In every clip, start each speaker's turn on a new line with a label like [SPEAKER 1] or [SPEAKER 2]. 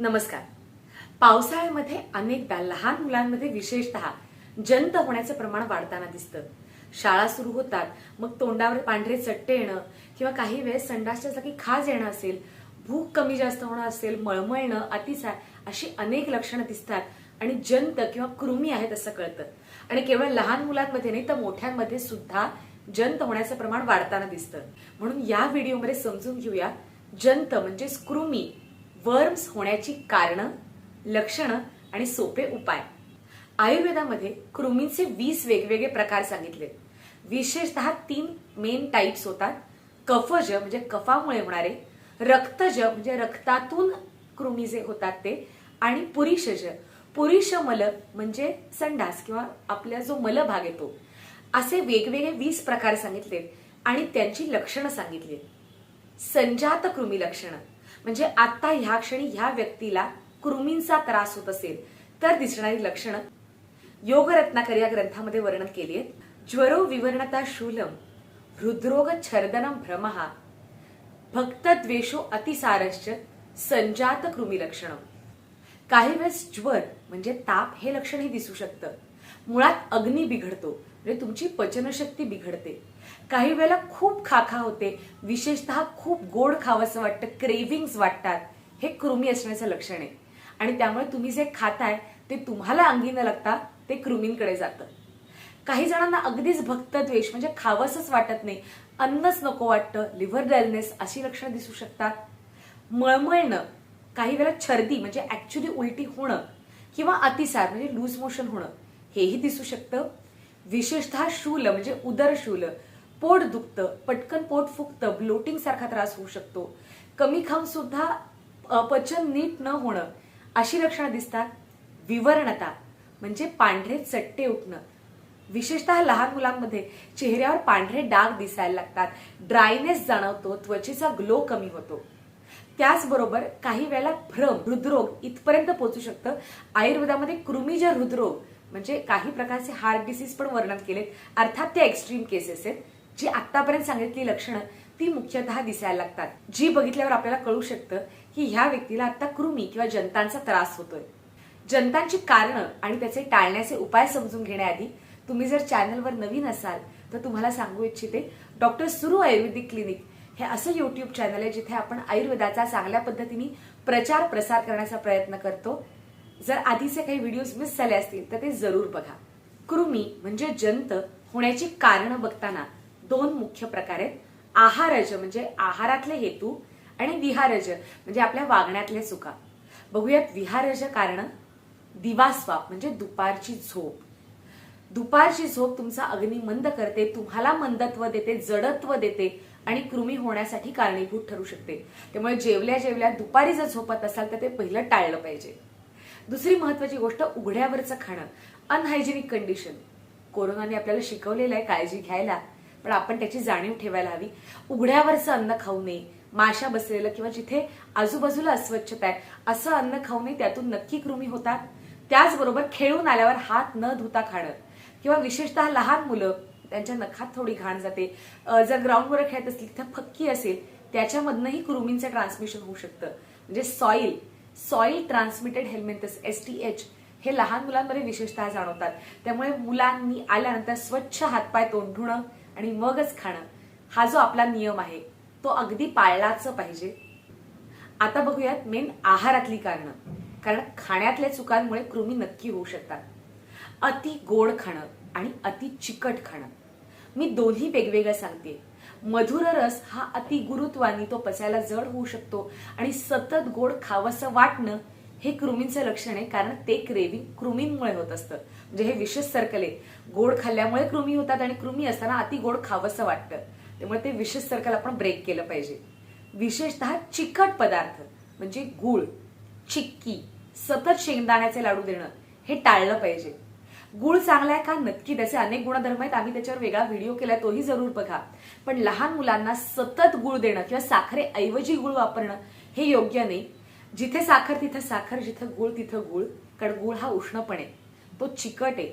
[SPEAKER 1] नमस्कार. पावसाळ्यामध्ये अनेकदा लहान मुलांमध्ये विशेषतः जंत होण्याचं प्रमाण वाढताना दिसतं. शाळा सुरू होतात मग तोंडावर पांढरे चट्टे येणं किंवा काही वेळेस संडासच्या जागी खाज येणं असेल भूक कमी जास्त होणं असेल मळमळणं अतिसार अशी अनेक लक्षणं दिसतात आणि जंत किंवा कृमी आहेत असं कळतं. आणि केवळ लहान मुलांमध्ये नाही तर मोठ्यांमध्ये सुद्धा जंत होण्याचं प्रमाण वाढताना दिसतं. म्हणून या व्हिडिओमध्ये समजून घेऊया. जंत म्हणजे कृमी. वर्म्स होण्याची कारणं लक्षणं आणि सोपे उपाय. आयुर्वेदामध्ये कृमींचे वीस वेगवेगळे प्रकार सांगितले. विशेषतः तीन मेन टाईप्स होतात. कफज म्हणजे कफामुळे होणारे रक्तज म्हणजे रक्तातून कृमी जे होतात ते आणि पुरीषज पुरीष मल म्हणजे संडास किंवा आपला जो मल भाग येतो. असे वेगवेगळे वीस प्रकार सांगितले आणि त्यांची लक्षणं सांगितली. संजात कृमी लक्षणं. म्हणजे आता ह्या क्षणी ह्या व्यक्तीला कृमींचा त्रास होत असेल तर दिसणारी लक्षणं. योगरत्नाकर या ग्रंथामध्ये वर्णन केली आहेत. ज्वरो विवर्णता शूलम हृद्रोग छर्दनम भ्रमहा भक्त द्वेषो अतिसारश्च संजात कृमी लक्षण. काही वेळेस ज्वर म्हणजे ताप हे लक्षणही दिसू शकतं. मुळात अग्नी बिघडतो म्हणजे तुमची पचनशक्ती बिघडते. काही वेळेला खूप खाखा होते. विशेषतः खूप गोड खावंसं वाटतं क्रेविंग्स वाटतात. हे कृमी असण्याचं लक्षण आहे. आणि त्यामुळे तुम्ही जे खाताय ते तुम्हाला अंगी न लागता ते कृमींकडे जातं. काही जणांना अगदीच भक्तद्वेष म्हणजे खावसच वाटत नाही. अन्नच नको वाटतं लिव्हर डेलनेस अशी लक्षणं दिसू शकतात. मळमळणं काही वेळेला छर्दी म्हणजे ऍक्च्युली उलटी होणं किंवा अतिसार म्हणजे लूज मोशन होणं हेही दिसू शकतं. विशेषतः शूल म्हणजे उदर शूल पोट दुखतं पटकन पोट फुगतं ब्लोटिंग सारखा त्रास होऊ शकतो. कमी खाऊन सुद्धा पचन नीट न होणं अशी लक्षणं दिसतात. विवरणता म्हणजे पांढरे चट्टे उठणं. विशेषतः लहान मुलांमध्ये चेहऱ्यावर पांढरे डाग दिसायला लागतात. ड्रायनेस जाणवतो त्वचेचा ग्लो कमी होतो. त्याचबरोबर काही वेळेला भ्रम हृदरोग इथपर्यंत पोचू शकतं. आयुर्वेदामध्ये कृमीज हृदरोग म्हणजे काही प्रकारचे हार्ट डिसीज पण वर्णन केलेत. अर्थात ते एक्स्ट्रीम केसेस आहेत. जी आतापर्यंत सांगितली लक्षणं ती मुख्यतः दिसायला लागतात. जी बघितल्यावर आपल्याला कळू शकतं की ह्या व्यक्तीला आता कृमी किंवा जंतांचा त्रास होतोय. जनतांची कारणं आणि त्याचे टाळण्याचे उपाय समजून घेण्याआधी तुम्ही जर चॅनलवर नवीन असाल तर तुम्हाला सांगू इच्छिते डॉक्टर सुरू आयुर्वेदिक क्लिनिक हे असं युट्यूब चॅनल आहे जिथे आपण आयुर्वेदाचा चांगल्या पद्धतीने प्रचार प्रसार करण्याचा प्रयत्न करतो. जर आधीचे काही व्हिडिओज मिस झाले असतील तर ते जरूर बघा. कृमी म्हणजे जंत होण्याची कारणं बघताना दोन मुख्य प्रकार आहेत. आहारज म्हणजे आहारातले हेतू आणि विहारज म्हणजे आपल्या वागण्यातले चुका. बघूयात विहारज कारण दिवास्वाप म्हणजे दुपारची झोप. दुपारची झोप तुमचा अग्नी मंद करते तुम्हाला मंदत्व देते जडत्व देते आणि कृमी होण्यासाठी कारणीभूत ठरू शकते. त्यामुळे जेवल्या जेवल्या दुपारी जर झोपत असाल तर ते पहिलं टाळलं पाहिजे. दुसरी महत्वाची गोष्ट उघड्यावरचं खाणं. अनहायजेनिक कंडिशन कोरोनाने आपल्याला शिकवलेलं आहे काळजी घ्यायला. पण आपण त्याची जाणीव ठेवायला हवी. उघड्यावरचं अन्न खाऊ नये माशा बसलेलं किंवा जिथे आजूबाजूला अस्वच्छता आहे असं अन्न खाऊ नये त्यातून नक्की कृमी होतात. त्याचबरोबर खेळून आल्यावर हात न धुता खाणं. किंवा विशेषतः लहान मुलं त्यांच्या नखात थोडी घाण जाते. जर ग्राउंडवर खेळत असतील तिथं फक्की असेल त्याच्यामधनंही कृमींचं ट्रान्समिशन होऊ शकतं. म्हणजे soil soil transmitted helminths S T H हे लहान मुलांमध्ये विशेषतः जाणवतात. त्यामुळे मुलांनी आल्यानंतर स्वच्छ हातपाय तोंड धुणं आणि मगच खाणं. हा जो आपला नियम आहे तो अगदी पाळलाच पाहिजे. आता बघूयात मेन आहारातली कारणं. कारण खाण्यातल्या चुकांमुळे कृमी नक्की होऊ शकतात. अति गोड खाणं आणि अति चिकट खाणं. मी दोन्ही वेगवेगळं सांगते. मधुर रस हा अति गुरुत्वानी तो पचायला जड होऊ शकतो आणि सतत गोड खावंसं वाटणं हे कृमींचं लक्षण आहे कारण ते क्रेविंग कृमींमुळे होत असतं. म्हणजे हे विशेष सर्कल आहे. गोड खाल्ल्यामुळे कृमी होतात आणि कृमी असताना अति गोड खावंसं वाटतं. त्यामुळे ते विशेष सर्कल आपण ब्रेक केलं पाहिजे. विशेषतः चिकट पदार्थ म्हणजे गुळ चिक्की सतत शेंगदाण्याचे लाडू देणं हे टाळलं पाहिजे. गुळ चांगला आहे का? नक्की. त्याचे अनेक गुणधर्म आहेत. आम्ही त्याच्यावर वेगळा व्हिडिओ केलाय तोही जरूर बघा. पण लहान मुलांना सतत गुळ देणं किंवा साखरेऐवजी गुळ वापरणं हे योग्य नाही. जिथे साखर तिथं साखर जिथं गुळ तिथं गुळ. कारण गुळ हा उष्णपणे तो चिकट. आहे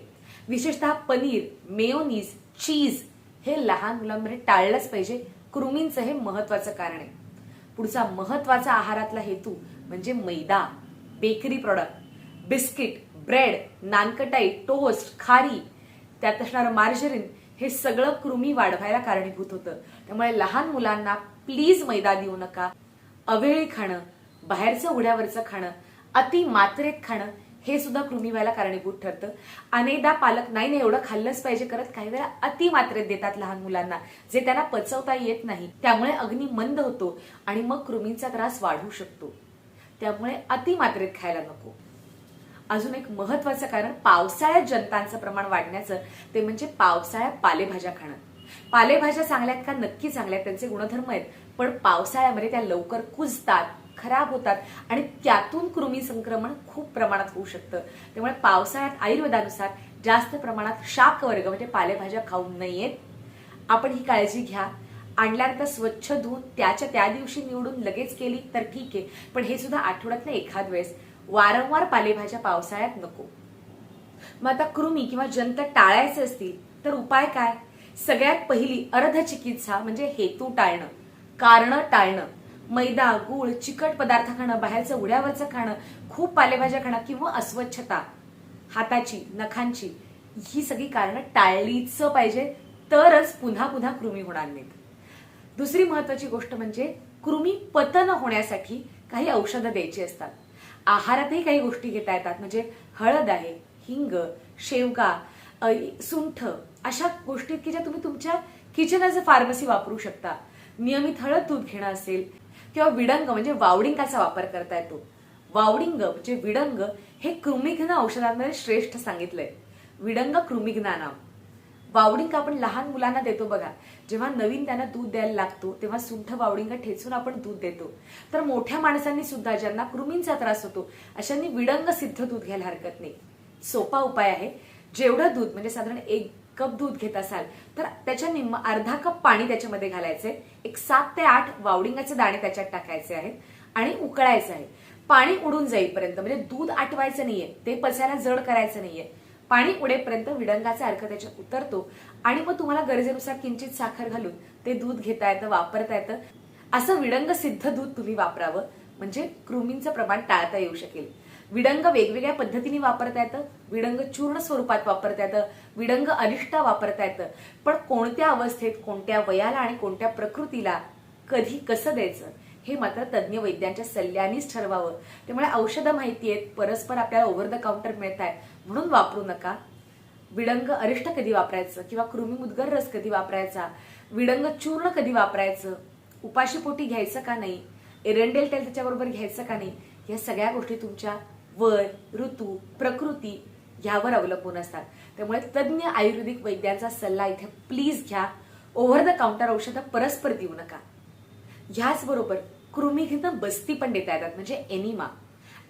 [SPEAKER 1] विशेषतः पनीर मेयोनीज चीज हे लहान मुलांमध्ये टाळलंच पाहिजे. कृमींचं हे महत्वाचं कारण आहे. पुढचा महत्त्वाचा आहारातला हेतू म्हणजे maida bakery product biscuit bread nankhatai toast khari. त्यात असणारं मार्जरीन हे सगळं कृमी वाढवायला कारणीभूत होतं. त्यामुळे लहान मुलांना प्लीज मैदा देऊ नका. अवेळी खाणं बाहेरचं उड्यावरचं खाणं अति मात्रेत खाणं हे सुद्धा कृमी व्हायला कारणीभूत ठरतं. अनेकदा पालक नाही नाही एवढं खाल्लंच पाहिजे करत. काही वेळा अति मात्रेत देतात लहान मुलांना जे त्यांना पचवता येत नाही. त्यामुळे अग्नी मंद होतो आणि मग कृमींचा त्रास वाढू शकतो. त्यामुळे अति मात्रेत खायला नको. अजून एक महत्वाचं कारण पावसाळ्यात जंतांचं प्रमाण वाढण्याचं ते म्हणजे पावसाळ्यात पालेभाज्या खाणं. पालेभाज्या चांगल्या आहेत का? नक्की चांगल्या आहेत. त्यांचे गुणधर्म आहेत. पण पावसाळ्यामध्ये त्या लवकर कुजतात. खराब होतात आणि त्यातून कृमी संक्रमण खूप प्रमाणात होऊ शकतं. त्यामुळे पावसाळ्यात आयुर्वेदानुसार जास्त प्रमाणात शाक वर्ग म्हणजे पालेभाज्या खाऊ नयेत. आपण ही काळजी घ्या. आणल्यानंतर स्वच्छ धुवून त्याच्या त्या दिवशी निवडून लगेच केली तर ठीक आहे. पण हे सुद्धा आठवड्यातनं एखाद वेळेस. वारंवार पालेभाज्या पावसाळ्यात नको. मग आता कृमी किंवा जंत टाळायचे असतील तर उपाय काय? सगळ्यात पहिली अर्ध चिकित्सा म्हणजे हेतू टाळणं. कारण टाळणं. मैदा गुळ चिकट पदार्थ खाणं बाहेरचं उड्यावरचं खाणं खूप पालेभाज्या खाणं किंवा अस्वच्छता हाताची नखांची ही सगळी कारणं टाळलीच पाहिजे. तरच पुन्हा पुन्हा कृमी होणार नाहीत. दुसरी महत्वाची गोष्ट म्हणजे कृमी पतन होण्यासाठी काही औषधं द्यायची असतात. आहारातही काही गोष्टी घेता येतात. म्हणजे हळद आहे हिंग शेवगा सुंठ अशा गोष्टी की ज्या तुम्ही तुमच्या किचन ॲज अ फार्मसी वापरू शकता. नियमित हळद दूध घेणं असेल किंवा विडंग म्हणजे वावडिंगाचा वापर करता येतो वावडिंग म्हणजे विडंग हे कृमिघ्न औषधांमध्ये श्रेष्ठ सांगितलंय. विडंग कृमिघ्नानाम वावडिंग आपण लहान मुलांना देतो बघा. जेव्हा नवीन त्यांना दूध द्यायला लागतो तेव्हा सुंठ वावडिंग ठेचून आपण दूध देतो. तर मोठ्या माणसांनी सुद्धा ज्यांना कृमींचा त्रास होतो अशांनी विडंग सिद्ध दूध घ्यायला हरकत नाही. सोपा उपाय आहे. जेवढं दूध म्हणजे साधारण एक कप दूध घेत असाल तर त्याच्या निम्म अर्धा कप पाणी त्याच्यामध्ये घालायचे एक सात ते आठ वावडिंगाचे दाणे त्याच्यात टाकायचे आहेत आणि उकळायचं आहे. पाणी उडून जाईपर्यंत म्हणजे दूध आटवायचं नाहीये ते पचायला जड करायचं नाहीये. पाणी उडेपर्यंत विडंगाचा अर्क त्याच्यात उतरतो आणि मग तुम्हाला गरजेनुसार किंचित साखर घालून ते दूध घेता येतं वापरता येतं. असं विडंग सिद्ध दूध तुम्ही वापरावं म्हणजे कृमींचं प्रमाण टाळता येऊ शकेल. विडंग वेगवेगळ्या पद्धतीने वापरता येतं विडंग चूर्ण स्वरूपात वापरता येतं विडंग अरिष्टा वापरता येतं. पण कोणत्या अवस्थेत कोणत्या वयाला आणि कोणत्या प्रकृतीला कधी कसं द्यायचं? हे मात्र तज्ज्ञ वैद्यांच्या सल्ल्यानेच ठरवावं. त्यामुळे औषधं माहिती आहेत परस्पर आपल्याला ओव्हर द काउंटर मिळत आहेत म्हणून वापरू नका. विडंग अरिष्ट कधी वापरायचं? किंवा कृमी मुदगर रस कधी वापरायचा? विडंग चूर्ण कधी वापरायचं? उपाशीपोटी घ्यायचं का नाही? एरंडेल तेल त्याच्याबरोबर घ्यायचं का नाही? या सगळ्या गोष्टी तुमच्या वय ऋतू प्रकृती ह्यावर अवलंबून असतात. त्यामुळे तज्ज्ञ आयुर्वेदिक वैद्यांचा सल्ला इथे प्लीज घ्या. ओव्हर द काउंटर औषधं परस्पर देऊ नका. ह्याचबरोबर कृमीघ्न बस्ती पण देता येतात म्हणजे एनिमा.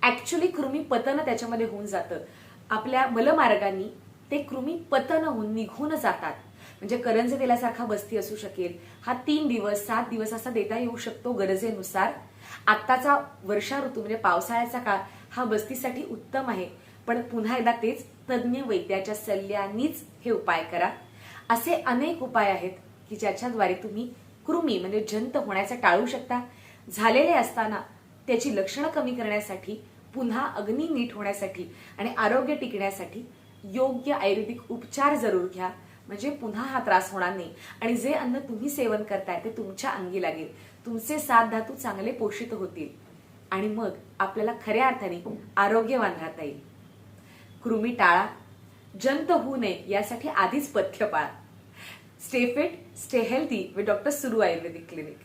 [SPEAKER 1] ऍक्च्युली कृमी पतन त्याच्यामध्ये होऊन जातं. आपल्या मलमार्गांनी ते कृमी पतन होऊन निघून जातात. म्हणजे करंज तेलासारखा बस्ती असू शकेल. हा तीन दिवस सात दिवस असा देता येऊ शकतो गरजेनुसार. आत्ताचा वर्षा ऋतू म्हणजे पावसाळ्याचा काळ हा बस्तीसाठी उत्तम आहे. पण पुन्हा एकदा तेच तज्ज्ञ वैद्याच्या सल्ल्यानीच हे उपाय करा. असे अनेक उपाय आहेत की ज्याच्याद्वारे तुम्ही कृमी म्हणजे जंत होण्याचं टाळू शकता. झालेले असताना त्याची लक्षणं कमी करण्यासाठी पुन्हा अग्नी नीट होण्यासाठी आणि आरोग्य टिकण्यासाठी योग्य आयुर्वेदिक उपचार जरूर घ्या. म्हणजे पुन्हा हा त्रास होणार नाही. आणि जे अन्न तुम्ही सेवन करताय ते तुमच्या अंगी लागेल. तुमचे सात धातू चांगले पोषित होतील. आणि मग आपल्याला खऱ्या अर्थाने आरोग्यवान राहता येईल. कृमी टाळा जंत होऊ नये यासाठी आधीच पथ्य पाळा. Stay fit stay healthy with doctor Suru ayurvedic clinic